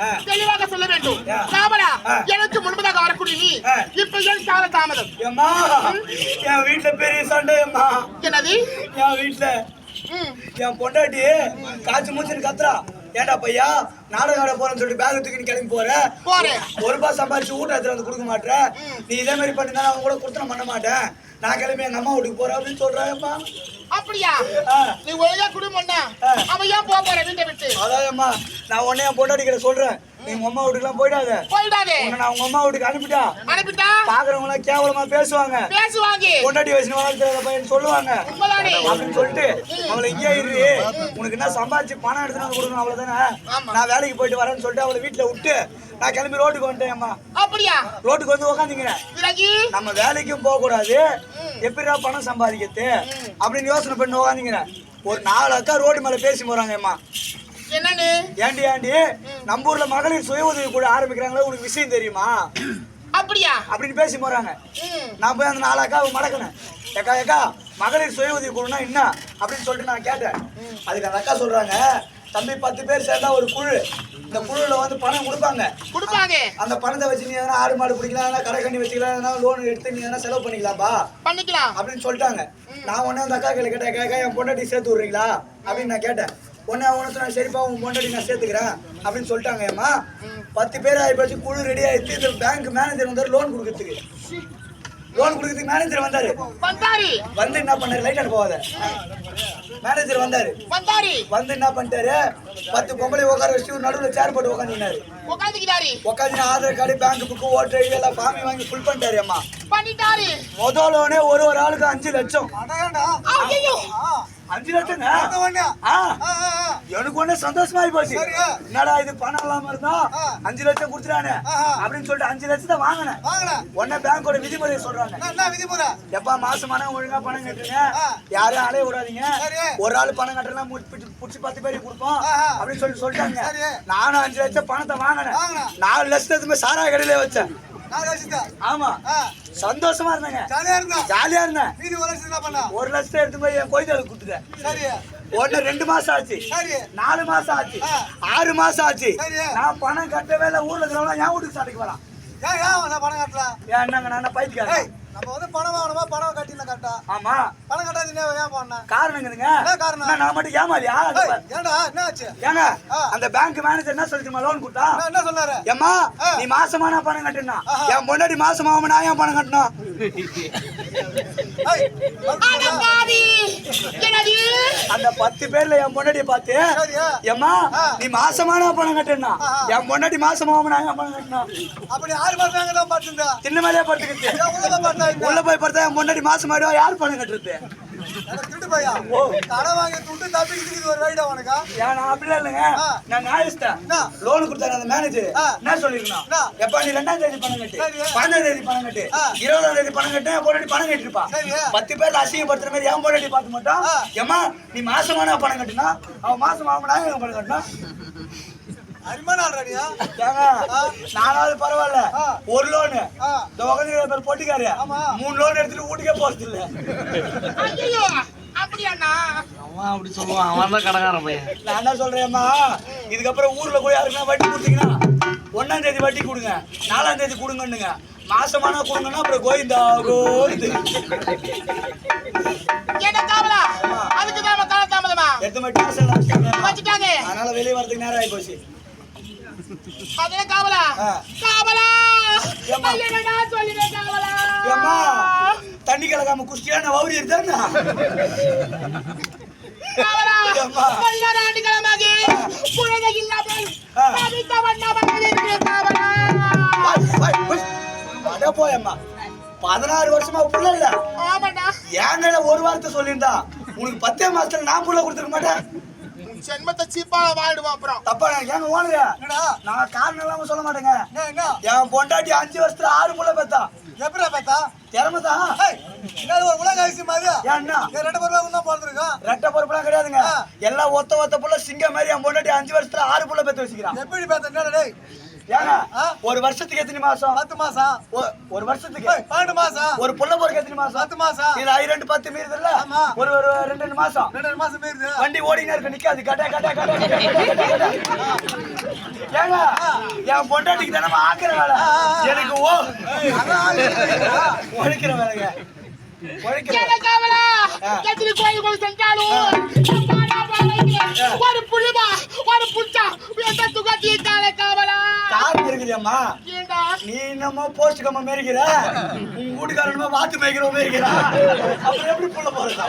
ஆ. தெளிவாக சொல்ல வேண்டும். ஆ. எனக்கு முன்பதாக வரக்கூடிய நீ. இப்ப ஏன் கால தாமதம்? என் வீட்டுல பெரிய சண்டை என்னது? என் வீட்டுல. என் பொண்டாட்டி காய்ச்சி மூச்சுன்னு கத்துறா. ஏன்டா பையா நாடகம் ஆட போறேன்னு சொல்லிட்டு பேக் தூக்கின்னு கிளம்பி போற? போறேன். ஒரு ரூபாய் சம்பாரிச்சு வீட்டு எடுத்து வந்து கொடுக்க மாட்டேற? நீ இதே மாதிரி பண்ணிருந்தா அவங்க கூட கொடுத்து பண்ண மாட்டேன். நான் கிளம்பி எங்க அம்மா வீட்டுக்கு போறேன் அப்படின்னு சொல்றாங்கம்மா அப்படியா. நீ ஒழுங்கா குடும்பம்னா. அவன் ஏன் போற வீட்டை விட்டு? அதாவதும்மா நான் உடனே என் பொண்டாட்டி கிட்ட சொல்றேன். நீ உங்க அம்மா வீட்டுக்குலாம் போயிடாத. போயிடாதே. உன்னை நான் உங்க அம்மா வீட்டுக்கு அனுப்பிட்டா. அனுப்பிட்டா? பாக்குறவங்க எல்லாம் கேவலமா பேசுவாங்க. பேசுவாங்க. பொண்டாட்டி வயசு வளர்த்து பையன் சொல்லுவாங்க. அப்படின்னு சொல்லிட்டு அவளை இங்கே இரு. உனக்கு என்ன சம்பாதிச்சு பணம் எடுத்துட்டு வந்து கொடுக்கணும் அவ்வளவுதானே. நான் வேலைக்கு போயிட்டு வரேன்னு சொல்லிட்டு அவளை வீட்டுல விட்டு நான் கிளம்பி ரோட்டுக்கு வந்துட்டேன் அம்மா. அப்படியா? ரோட்டுக்கு வந்து உக்காந்துங்கிறேன் நம்ம வேலைக்கும் போக கூடாது எப்படிடா பணம் சம்பாதிக்கிறது? அப்படின்னு யோசனை பண்ணி உக்காந்துங்கிறேன் ஒரு நாலு அக்கா ரோடு மேல பேசி போறாங்க அம்மா. என்னன்னு? ஏண்டி ஏண்டி? நம்ம ஊர்ல மகளிர் சுய உதவி கூட ஆரம்பிக்கிறாங்களே உனக்கு விஷயம் தெரியுமா? அப்படியா? அப்படின்னு பேசி போறாங்க. நான் போய் அந்த நாலு அக்காவை மடக்கினேன். ஏக்கா ஏக்கா மகளிர் சுய உதவி குழுனா என்ன? அப்படின்னு சொல்லிட்டு நான் கேட்டேன். அதுக்கு அந்த அக்கா சொல்றாங்க தம்பி பத்து பேர் சேர்ந்தா ஒரு குழு. இந்த குழுல வந்து பணம் கொடுப்பாங்க. கொடுப்பாங்க. அந்த பணத்தை வச்சு நீ எதனா ஆடு மாடு பிடிக்கலாம் எதனா கடை கண்ணி வச்சுக்கலாம் எதனா லோன் எடுத்து நீ எதனா செலவு பண்ணிக்கலாம்ப்பா. பண்ணிக்கலாம். அப்படின்னு சொல்லிட்டாங்க. நான் உடனே அந்த அக்கா கேட்டேன் கேட்க என் பொண்டாட்டி சேர்த்து விட்றீங்களா? அப்படின்னு நான் கேட்டேன். உடனே அவங்க சொன்னா சரிப்பா உன் பொண்டாட்டி நான் சேர்த்துக்கிறேன். அப்படின்னு சொல்லிட்டாங்க ஏம்மா. பத்து பேர் ஆகி போச்சு குழு ரெடி ஆயிடுச்சு. இந்த பேங்க் மேனேஜர் வந்தார் லோன் கொடுக்கறதுக்கு. லோன் கொடுக்கறதுக்கு மேனேஜர் வந்தாரு. வந்து என்ன பண்ணாரு? லைட் அனுப்ப போகாத. மேனேஜர் வந்தாரு. வந்து என்ன பண்ணிட்டாரு? பத்து பொம்பளை உட்கார வச்சு ஒரு நடுவில் சேர் போட்டு உட்காந்துனாரு உட்காந்து Aadhaar card bank book voter ID எல்லாம் ஃபார்மை வாங்கி ஃபுல் பண்ணிட்டாரு அம்மா பண்ணிட்டாரு. முதல் லோனே ஒரு ஒரு ஆளுக்கு அஞ்சு லட்சம். அஞ்சு லட்சங்க? ஆ. எனக்கு ஒண்ணு சந்தோஷமா போச்சு என்னடா இது பணம் இல்லாம இருந்தா அஞ்சு லட்சம் கொடுத்துறானே அப்படின்னு சொல்லிட்டு அஞ்சு லட்சத்தை வாங்கினேன். உடனே பேங்கோட விதிமுறையை சொல்றாங்க. எப்பா மாசமான ஒழுங்கா பணம் கட்டுங்க. யாரையும் அலைய விடாதீங்க. ஒரு ஆள் பணம் கட்டலாம் புடிச்சு பத்து பேருக்கு கொடுப்போம் அப்படின்னு சொல்லி சொல்லிட்டாங்க. நானும் அஞ்சு லட்சம் பணத்தை வாங்கினேன். நாலு லட்சத்துக்கு சாரா கடையில வச்சேன். ஆமா. சந்தோஷமா இருந்தேங்க. ஜாலியா இருந்தேன். ஒரு லட்சம் எடுத்து போய் என் கோயிலுக்கு கொடுத்துட்டேன். உடனே ரெண்டு மாசம் ஆச்சு. நாலு மாசம் ஆச்சு. ஆறு மாசம் ஆச்சு. நான் பணம் கட்டவே இல்லை. ஊர்ல இருக்கிறவங்க என் வீட்டுக்கு சாட்டைக்கு வரான் பணம் கட்டலாம் ஏன் என்னங்க நான் பைத்தியக்காரன்? நம்ம வந்து பணம் வாங்கணுமா? பணம் கட்டில கரெக்டா ஆமா. பணம் கட்டாது ஏன் பண்ண? காரணங்கிறதுங்க என்ன காரணம்? நான் மட்டும் ஏமாலியா ஏன்டா என்ன ஆச்சு? ஏங்க. அந்த பேங்க் மேனேஜர் என்ன சொல்லிச்சுமா லோன் கொடுத்தா? என்ன- சொன்னாரு? ஏம்மா ஆ. நீ மாசமா நான் பணம் ஆஹா. என் முன்னாடி மாசமாவும் நான் ஏன் பணம் கட்டணும் அந்த பத்து பேர்ல என் பொண்டாட்டிய பார்த்து ஆ. நீ மாசமான பணம் ஆஹா. என் பொண்டாட்டி நான் ஏன் பணம் கட்டணும் அப்படி மாசம் எங்க தான் பார்த்துருந்தா? சின்ன மேலே படுத்துக்கிட்டு உள்ள போய் பார்த்தா என் முன்னாடி மாசம் ஆயிடுவா யார் பணம் கட்டுறது? திருட்டு பையா. கடை வாங்கி துண்டு இது ஒரு வைடா உனக்கா ஏன் நான் அப்படிலாம் இல்லைங்க. நான் நியாயஸ்தேன்? லோன் கொடுத்தாரு அந்த மேனேஜர். என்ன சொல்லிருக்கணும்? எப்பா நீ ரெண்டாம் தேதி பணம் கட்டு. பன்னெண்டாம் தேதி பணம் கட்டு. இருபதாம் தேதி பணம் கட்டு பொண்டாட்டி பணம் கட்டிருப்பா. பத்து பேர்ல அசிங்கப்படுத்துற மாதிரி என் பொண்டாட்டி பார்த்து மட்டும் ஆ. ஏம்மா நீ மாசமான பணம் கட்டுனா அவன் மாசம் பணம் கட்டணும் நாலாவது பரவாயில்ல. ஒரு லோனு பேர் போட்டிக்காரு. மூணு லோன் எடுத்துட்டு வீட்டுக்கே போறது இல்ல அவன் அப்படி சொல்லுவான். அவன் தான் கடைக்காரன் பையன். நான் என்ன சொல்றேன்மா இதுக்கப்புறம் ஊர்ல போய் யாருக்குன்னா வட்டி கொடுத்தீங்கன்னா ஒன்னாம் தேதி வட்டி கொடுங்க. நாலாம் தேதி கொடுங்கன்னுங்க. மாசமான கொடுங்கன்னா அப்புறம் கோவிந்தா கோவிந்து. அதுக்கு தான் கால தாமதமா வச்சுட்டாங்க. வச்சுட்டாங்க. அதனால வெளியே வரதுக்கு நேரம் ஆகி போச்சு. அதே காவலா. காவலா. சொல்லிடுறேன் காவலா. தண்ணி கலக்காம குஷ்டியான வௌரி இருந்தா ஆண்டுகளமாகி இல்லாமல். தவித்த வண்ணமாக அட போயம்மா. பதினாறு வருஷமா புள்ள இல்ல. ஒரு வார்த்தை சொல்லியிருந்தா? உனக்கு பத்தே மாசத்துல நான் புள்ள கொடுத்துருக்க மாட்டேன். ஜென்மத்தை சீப்பால வாழிடுவான் அப்புறம் தப்பா ஏங்க ஓனுங்க என்னடா? நான் காரணம் இல்லாம சொல்ல மாட்டேங்க. என் பொண்டாட்டி அஞ்சு வருஷத்துல ஆறு புள்ள பெத்தா. எப்படா பார்த்தா திறமை தான் ஒரு உலக அரிசி மாதிரி ஏன்னா? ரெண்டு பேரும் தான் பிறந்திருக்கோம் ரெட்டை பொறுப்புலாம் கிடையாதுங்க. எல்லாம் ஒத்த ஒத்த புள்ள சிங்கம் மாதிரி என் பொண்டாட்டி அஞ்சு வருஷத்துல ஆறு புள்ள பெத்து வச்சுக்கிறான். எப்படி பார்த்த என்ன டேய்? ஆ. ஒரு வருஷத்துக்கு எத்தனை மாசம்? பத்து மாசம். ஒரு வருஷத்துக்கு. பன்னெண்டு மாசம். ஒரு புள்ள போறதுக்கு எத்தனை மாசம்? பத்து மாசம். இதுல ஐ ரெண்டு பத்து மீறுது இல்ல ஆமா. ஒரு ஒரு ரெண்டு ரெண்டு மாசம். ரெண்டு ரெண்டு மாசம் மீறுது. வண்டி ஓடினே இருக்கு நிக்காது. கட்ட கட்ட கட்ட கட்ட கட்ட கட்ட ஏங்க என் பொண்டாட்டிக்கு தானே ஆக்குற வேலை? எனக்கு ஓ உழைக்கிற வேலைங்க. கோயில்கள் சென்றாலும் ஒரு புலிமா ஒரு எந்த துகத்தி காலை காவலா? காரணம் இருக்குதேம்மா ஏண்டா? நீ என்னமோ போஸ்ட் கம்ம மேய்க்கிற. உங்க வீட்டுக்காரனுமா வாத்து மேய்க்கிற மேய்க்கிறா. அப்புறம் எப்படி புள்ள போறதா?